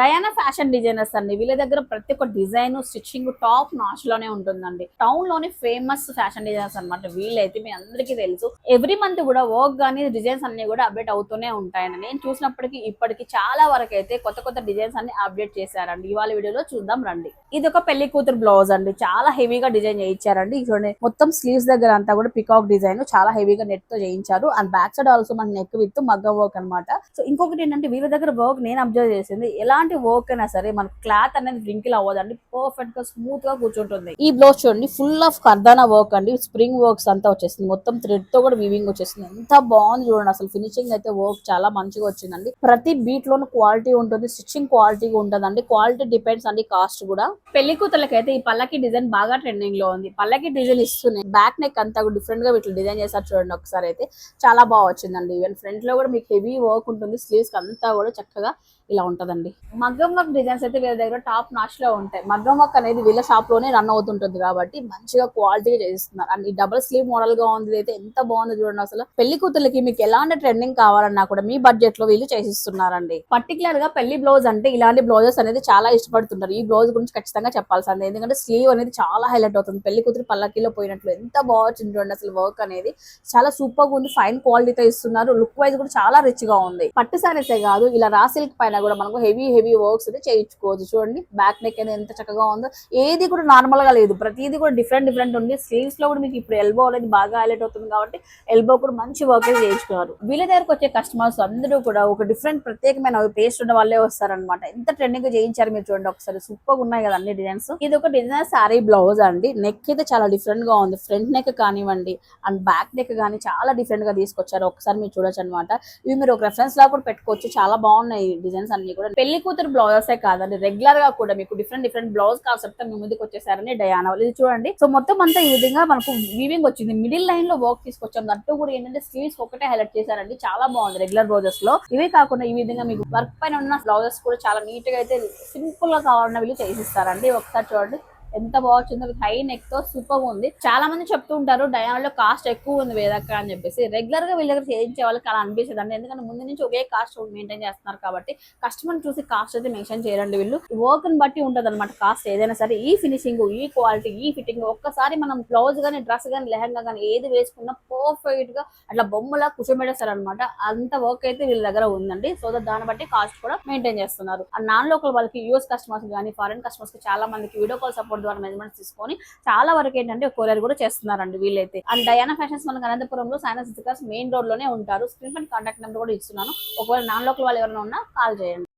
Diana fashion designers అండి. వీళ్ళ దగ్గర ప్రతి ఒక్క డిజైన్ స్టిచ్చింగ్ టాప్ నాచ్లోనే ఉంటుందండి. టౌన్లోని ఫేమస్ ఫ్యాషన్ డిజైనర్స్ అనమాట వీళ్ళైతే మీ అందరికీ తెలుసు. ఎవ్రీ మంత్ కూడా వర్క్ కానీ డిజైన్స్ అన్ని కూడా అప్డేట్ అవుతూనే ఉంటాయండి. నేను చూసినప్పటికీ ఇప్పటికి చాలా వరకు అయితే కొత్త కొత్త డిజైన్స్ అన్ని అప్డేట్ చేశారండి. ఇవాళ వీడియోలో చూద్దాం రండి. ఇది ఒక పెళ్ళి కూతురు బ్లౌజ్ అండి. చాలా హెవీగా డిజైన్ చేయించారండి. చూడండి మొత్తం స్లీవ్స్ దగ్గర అంతా కూడా పికాక్ డిజైన్. చాలా హెవీగా నెట్తో చేయించారు. అండ్ బ్యాక్ సైడ్ ఆల్సో మన నెక్ విత్ మగ్గ వర్క్ అన్నమాట. సో ఇంకొకటి ఏంటంటే వీళ్ళ దగ్గర వర్క్ నేను అబ్జర్వ్ చేసింది. ఎలాంటి వర్క్ అయినా సరే మన క్లాత్ అనేది రింకిల్ అవ్వదండి పర్ఫెక్ట్గా స్మూత్గా కూర్చుంటుంది. ఈ బ్లౌజ్ చూడండి ఫుల్ ఆఫ్ కర్దానా వర్క్ అండి. స్ప్రింగ్ వర్క్స్ అంతా వచ్చేసింది. మొత్తం థ్రెడ్తో కూడా వీవింగ్ వచ్చేసింది. ఎంత బాగుంది చూడండి. అసలు ఫినిషింగ్ అయితే వర్క్ చాలా మంచిగా వచ్చిందండి. ప్రతి బీట్ లోను క్వాలిటీ ఉంటుంది స్టిచ్చింగ్ క్వాలిటీ ఉంటుందండి. క్వాలిటీ డిపెండ్స్ అండి కాస్ట్ కూడా. పెళ్ళి కూతుర్లకి అయితే ఈ పల్లకి డిజైన్ బాగా ట్రెండింగ్లో ఉంది. పల్లకి డిజైన్ ఇస్తున్నాయి. బ్యాక్ నెక్ అంతా డిఫరెంట్గా వీటిలో డిజైన్ చేశారు చూడండి ఒకసారి అయితే. చాలా బాగా వచ్చిందండి. ఈవెన్ ఫ్రంట్లో కూడా మీకు హెవీ వర్క్ ఉంటుంది. స్లీవ్స్ అంతా కూడా చక్కగా ఇలా ఉంటదండి. మగ్గం వర్క్ డిజైన్స్ అయితే వీళ్ళ దగ్గర టాప్ నాచ్లో ఉంటాయి. మగ్గం వర్క్ అనేది వీళ్ళ షాప్లోనే రన్ అవుతుంటుంది కాబట్టి మంచిగా క్వాలిటీగా చేస్తున్నారు. అండ్ ఈ డబుల్ స్లీవ్ మోడల్గా ఉంది అయితే ఎంత బాగుంది చూడండి అసలు. పెళ్ళి కూతుర్లకి మీకు ఎలాంటి ట్రెండింగ్ కావాలన్నా కూడా మీ బడ్జెట్లో వీళ్ళు చేసిస్తున్నారండి. పర్టికులర్గా పెళ్ళి బ్లౌజ్ అంటే ఇలాంటి బ్లౌజెస్ అనేది చాలా ఇష్టపడుతున్నారు ఈ బ్లౌజ్ గురించి ఖచ్చితంగా చెప్పాల్సిందే. ఎందుకంటే స్లీవ్ అనేది చాలా హైలైట్ అవుతుంది. పెళ్ళి కూతురు పల్లకిలో పోయినట్లు ఎంత బాగా వచ్చింది చూడండి అసలు వర్క్ అనేది. చాలా సూపర్గా ఉంది. ఫైన్ క్వాలిటీతో ఇస్తున్నారు. లుక్ వైజ్ కూడా చాలా రిచ్గా ఉంది. పట్టు సారీసే కాదు. ఇలా రా సిల్క్ పైన కూడా మనకు హెవీ హెవీ వర్క్స్ అయితే చేయించుకోవచ్చు. చూడండి బ్యాక్ నెక్ అనేది ఎంత చక్కగా ఉందో. ఏది కూడా నార్మల్గా లేదు. ప్రతిదీ కూడా డిఫరెంట్ డిఫరెంట్ ఉంది. స్లీవ్స్లో కూడా మీకు ఇప్పుడు ఎల్బో అనేది బాగా హైలైట్ అవుతుంది కాబట్టి ఎల్బో కూడా మంచి వర్క్ అయితే చేయించుకున్నారు. వీళ్ళ దగ్గరకు వచ్చే కస్టమర్స్ అందరూ కూడా ఒక డిఫరెంట్ ప్రత్యేకమైన టేస్ట్ ఉన్న వాళ్ళే వస్తారనమాట ఎంత ట్రెండింగ్ చేయించారు మీరు చూడండి. ఒకసారి సూపర్ ఉన్నాయి కదా అన్ని డిజైన్స్ ఇది ఒక డిజైన్ సారీ బ్లౌజ్ అండి. నెక్ అయితే చాలా డిఫరెంట్గా ఉంది. ఫ్రంట్ నెక్ కానివ్వండి అండ్ బ్యాక్ నెక్ కానీ చాలా డిఫరెంట్గా తీసుకొచ్చారు. ఒకసారి మీరు చూడొచ్చు అనమాట ఇవి మీరు ఒక రెఫరెన్స్ లా కూడా పెట్టుకోవచ్చు. చాలా బాగున్నాయి డిజైన్స్ అన్ని కూడా. పెళ్ళి కూతురు బ్లౌజెసే కాదండి. రెగ్యులర్గా కూడా మీకు డిఫరెంట్ డిఫరెంట్ బ్లౌజ్ కాన్సెప్ట్ మీ ముందుకు వచ్చేసారని డయానా వాళ్ళు. ఇది చూడండి. సో మొత్తం అంతా ఈ విధంగా మనకు వీవింగ్ వచ్చింది. మిడిల్ లైన్లో వర్క్ తీసుకొచ్చాం. దాంట్లో కూడా ఏంటంటే స్లీవ్స్ ఒకటే హైలైట్ చేశారండి. చాలా బాగుంది రెగ్యులర్ బ్లౌజెస్లో. ఇవే కాకుండా ఈ విధంగా మీకు వర్క్ పైన ఉన్న బ్లౌజెస్ కూడా చాలా నీట్గా అయితే సింపుల్గా కావాలన్న వీళ్ళు చేసిస్తారండి. ఒకసారి చూడండి. ఎంత బాగుందో హై నెక్తో సూపర్ ఉంది. చాలా మంది చెప్తూ ఉంటారు డయానాలో కాస్ట్ ఎక్కువ ఉంది వేదక్క అని చెప్పేసి. రెగ్యులర్గా వీళ్ళ దగ్గర చేయించే వాళ్ళకి అలా అనిపిస్తుంది అండి ఎందుకంటే ముందు నుంచి ఒకే కాస్ట్ మెయింటైన్ చేస్తున్నారు కాబట్టి కస్టమర్ చూసి కాస్ట్ అయితే మెన్షన్ చేయరండి వీళ్ళు. వర్క్ని బట్టి ఉంటది అనమాట కాస్ట్ ఏదైనా సరే. ఈ ఫినిషింగ్ ఈ క్వాలిటీ ఈ ఫిట్టింగ్ ఒక్కసారి మనం బ్లౌజ్ గానీ డ్రెస్ గానీ లెహంగా గానీ ఏది వేసుకున్నా పర్ఫెక్ట్గా అట్లా బొమ్మలా కూర్చోబెట్టేస్తారు అనమాట అంత వర్క్ అయితే వీళ్ళ దగ్గర ఉందండి. సో దాన్ని బట్టి కాస్ట్ కూడా మెయింటైన్ చేస్తున్నారు. ఆ నాన్ లోకల్ వాళ్ళకి యూఎస్ కస్టమర్స్ కానీ ఫారెన్ కస్టమర్స్కి చాలా మందికి వీడియో కాల్ సపోర్ట్ ద్వారా మెజర్మెంట్స్ తీసుకొని చాలా వరకు ఏంటంటే కొరియర్ కూడా చేస్తున్నారండి వీళ్ళైతే. అండ్ డయానా ఫ్యాషన్స్ మనకి అనంతపురంలో సైనస్ మెయిన్ రోడ్లోనే ఉంటారు. స్క్రీన్ పైన కాంటాక్ట్ నెంబర్ కూడా ఇస్తున్నాను. ఒకవేళ నాన్ లోకల్ వాళ్ళు ఎవరైనా ఉన్నా కాల్ చేయండి.